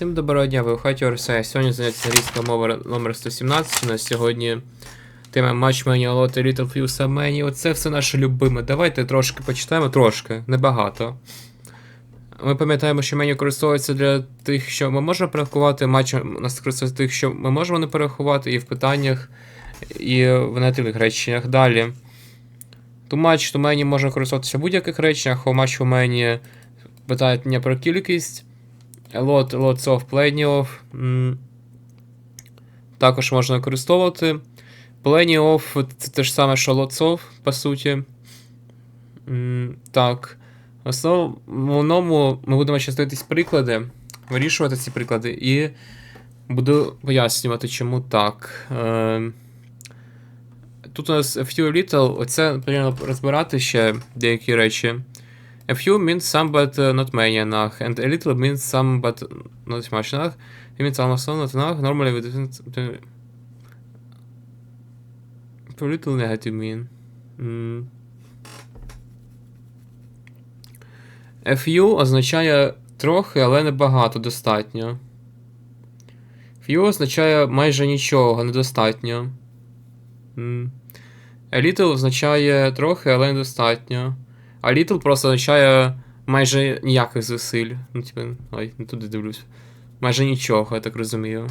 Всім доброго дня, ви у хаті Орсея. Сьогодні заняття англійської мови номер 117. У нас сьогодні тема матч мені лоти Little Fuse мені. Оце все наше любиме. Давайте трошки почитаємо, трошки, небагато. Ми пам'ятаємо, що меню користується для тих, що ми можемо порахувати. Матч у нас користується тих, що ми можемо не порахувати, і в питаннях, і в нативних реченнях. Далі. То матч, то мені можна користуватися в будь-яких реченнях, а матч у мені мене про кількість. Lot, lots of, plenty of. Також можна використовувати. Plenty of це те ж саме, що lots of, по суті. Так. В основному ми будемо зараз дивитись приклади, вирішувати ці приклади і буду пояснювати, чому так. Е, Тут у нас few little, оце потрібно розбирати ще деякі речі. A few means some but uh, not many enough, and a little means some but not much enough. It means almost not enough. Normally we don't. For little negative mean. Mm. A few означає трохи, але не багато, достатньо. Few означає майже нічого, недостатньо. М. A little означає трохи, але недостатньо. А little просто означає майже ніяких зусиль. Ну, типу, ой, не туди дивлюсь. Майже нічого, я так розумію.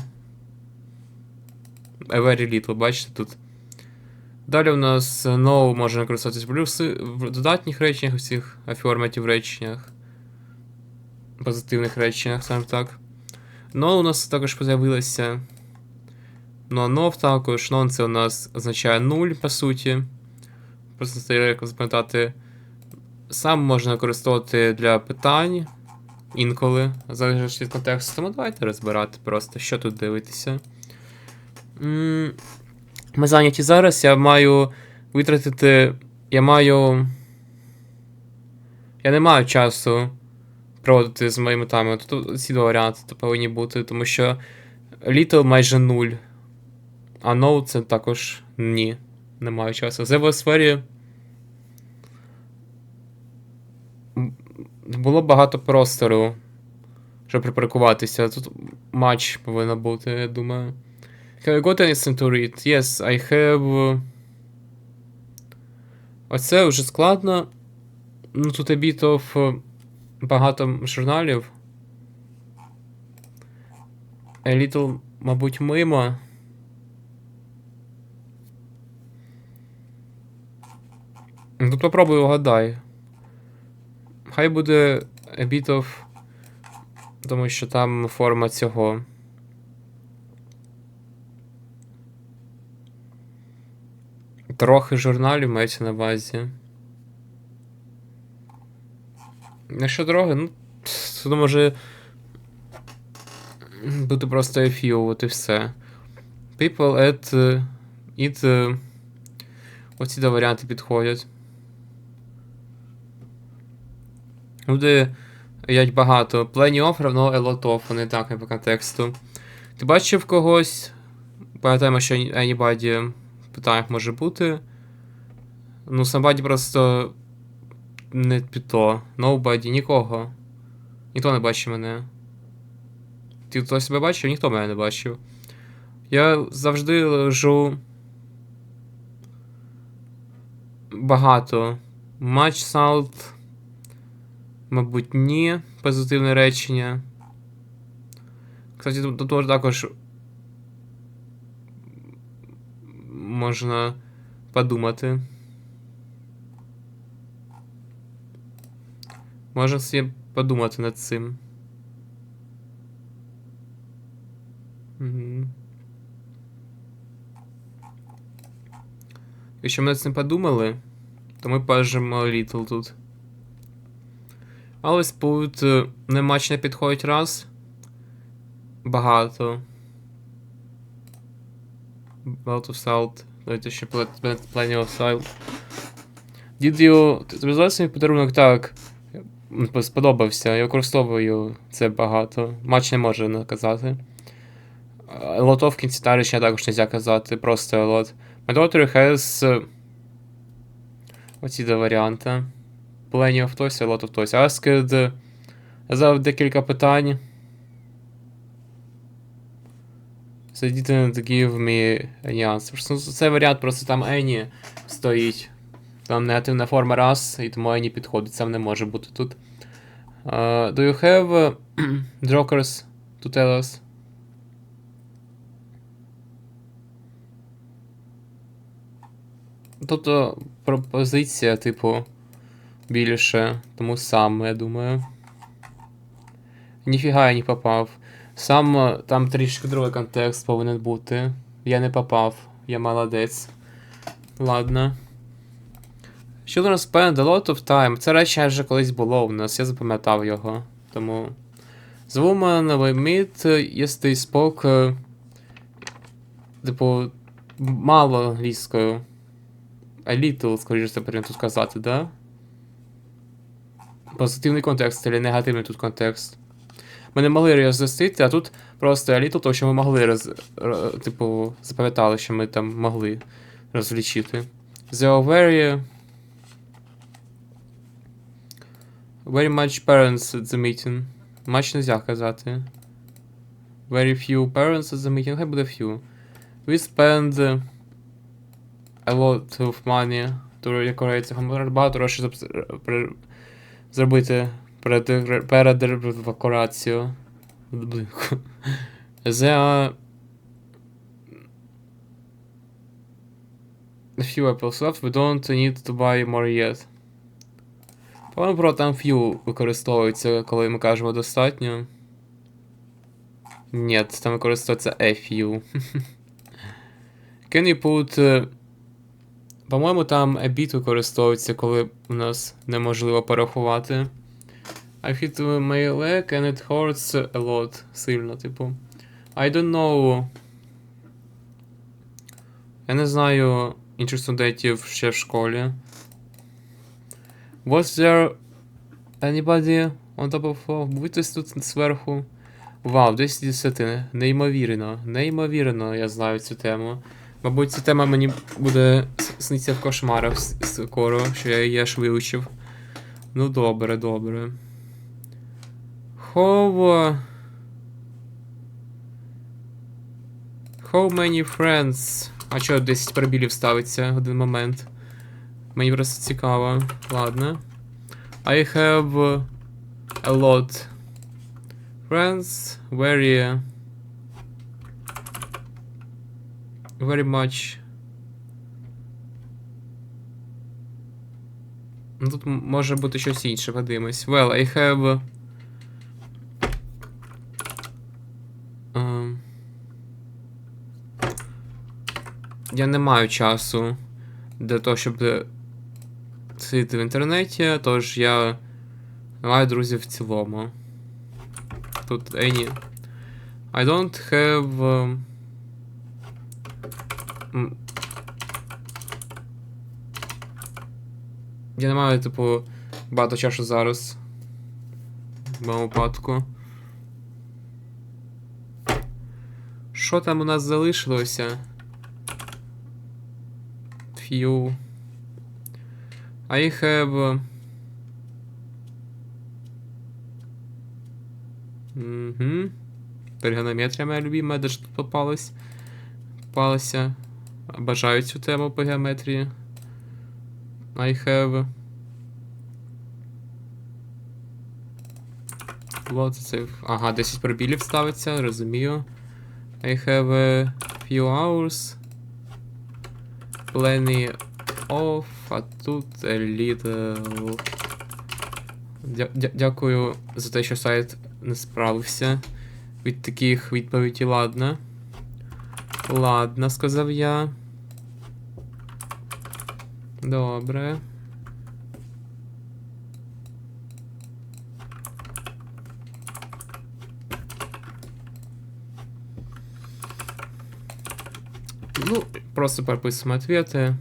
A very little, бачите тут. Далі у нас no може можна користуватися плюси в додатніх реченнях, у всіх affirmative реченнях. Позитивних реченнях, саме так. No у нас також з'явилося. Ну, а nov також. Non це у нас означає 0, по суті. Просто як запам'ятати. Сам можна використовувати для питань інколи, залежно від контексту. Тому давайте розбирати просто, що тут дивитися. Ми зайняті зараз. Я маю витратити. Я маю. Я не маю часу проводити з моїми тами. Тут ці два варіанти то повинні бути, тому що Little майже нуль. А no це також ні. Не маю часу. В сфері. Було багато простору, щоб припаркуватися. Тут матч повинно бути, я думаю. Have you got anything to read? Yes, I have. Оце вже складно. Ну, тут bit of багато журналів. A little, мабуть, мимо. Ну, Тут попробуй угадай. Хай буде a bit of, тому що там форма цього. Трохи журналів мається на базі. Якщо дороги, ну, тут може бути просто a от і все. People at uh, it. Uh, оці два варіанти підходять. Люди їдять багато. Plenty of равно a lot of, вони так не по контексту. Ти бачив когось? Пам'ятаємо, що anybody в питаннях може бути. Ну, somebody просто не піто. Nobody, нікого. Ніхто не бачив мене. Ти хтось себе бачив? Ніхто мене не бачив. Я завжди лежу. Багато. Much salt. Мабуть, ні. Позитивне речення. Кстати, тут, тут також можна подумати. Можна собі подумати над цим. Угу. Якщо ми над цим подумали, то ми пажемо Little тут. Але ось е, не матч не підходить раз. Багато. Of salt. Давайте ще pl- pl- plenty of salt. Ти тобі мій подарунок так. Сподобався. Я використовую це багато. Матч не може наказати. Лотов в кінці та речення також не можна казати. Просто лот. My daughter has... Оці два варіанти. Plenty of toys, a lot of toys. Asked. Задав декілька питань. They didn't give me any answers. Це варіант, просто там Any стоїть. Там негативна форма раз, і тому Any підходить, це не може бути тут. Uh, do you have jokers to tell us? Тобто пропозиція, типу, більше, тому сам, я думаю. Ніфіга я не попав. Сам е, там трішки другий контекст повинен бути. Я не попав, я молодець. Ладно. Children spend a lot of time. Це речі вже колись було у нас, я запам'ятав його. Тому. The woman we meet yesterday spoke. е, Типу, мало англійською. A little, скоріше це потрібно сказати, да? Позитивний контекст чи негативний тут контекст. Ми не могли роз'яснити, а тут просто little, тому що ми могли роз... типу, запам'ятали, що ми там могли розлічити. They are very... Very much parents at the meeting. Much нельзя казати. Very few parents at the meeting. Хай буде few. We spend a lot of money to decorate the home. Багато грошей зробити перед, перед декорацією. будинку. There are a few apples left. We don't need to buy more yet. По-моєму, про там few використовується, коли ми кажемо достатньо. Ні, там використовується a few. Can you put. По-моєму, там a використовується, коли у нас неможливо порахувати. I hit my leg and it hurts a lot. Сильно, типу. I don't know. Я не знаю інших студентів ще в школі. Was there anybody on top of floor? Хтось тут зверху? Вау, 10 з 10. Неймовірно. Неймовірно, я знаю цю тему. Мабуть, ця тема мені буде сниться в кошмарах скоро, що я її аж вивчив. Ну добре, добре. How... uh, How many friends? А чого 10 пробілів ставиться в один момент? Мені просто цікаво. Ладно. I have a lot friends. Very... Very much. Ну, Тут може бути щось інше, подивимось. Well, I have. Ем, Я не маю часу для того, щоб сидіти в інтернеті, тож я не маю друзів в цілому. Тут any. I don't have. Я не маю, типу, багато часу зараз. В моєму випадку. Що там у нас залишилося? Few. I have. Угу. Пергонометрія моя любима, де ж тут попалась. Попалася. Бажаю цю тему по геометрії. I have. Ага, 10 пробілів ставиться, розумію. I have a few hours. Plenty of, а тут a little. Дя- дя- Дякую за те, що сайт не справився. Від таких відповідей, ладно. Ладно, сказав я. Добре. Ну, просто переписуємо ответи.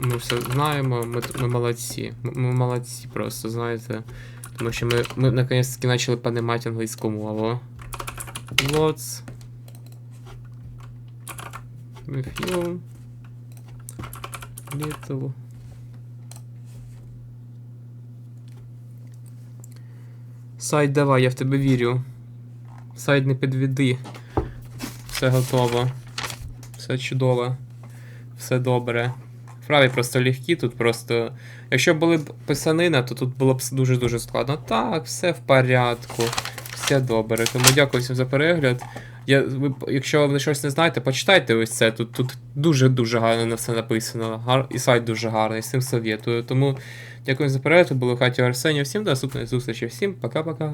Ми все знаємо, ми, ми молодці. Ми, ми молодці просто, знаєте. Тому що ми, ми наконец-таки почали понимати англійську мову. Lots. With you. Little. Сайт давай, я в тебе вірю. Сайт не підведи. Все готово. Все чудово. Все добре. Вправі просто легкі, тут просто. Якщо були б писанина, то тут було б дуже-дуже складно. Так, все в порядку. Все добре. Тому дякую всім за перегляд. Я, ви, якщо ви щось не знаєте, почитайте ось це. Тут, тут дуже-дуже гарно на все написано. Гар, і сайт дуже гарний, всім совєтую. Тому дякую за перегляд. В хаті Арсенія. Всім до наступної зустрічі. Всім пока-пока.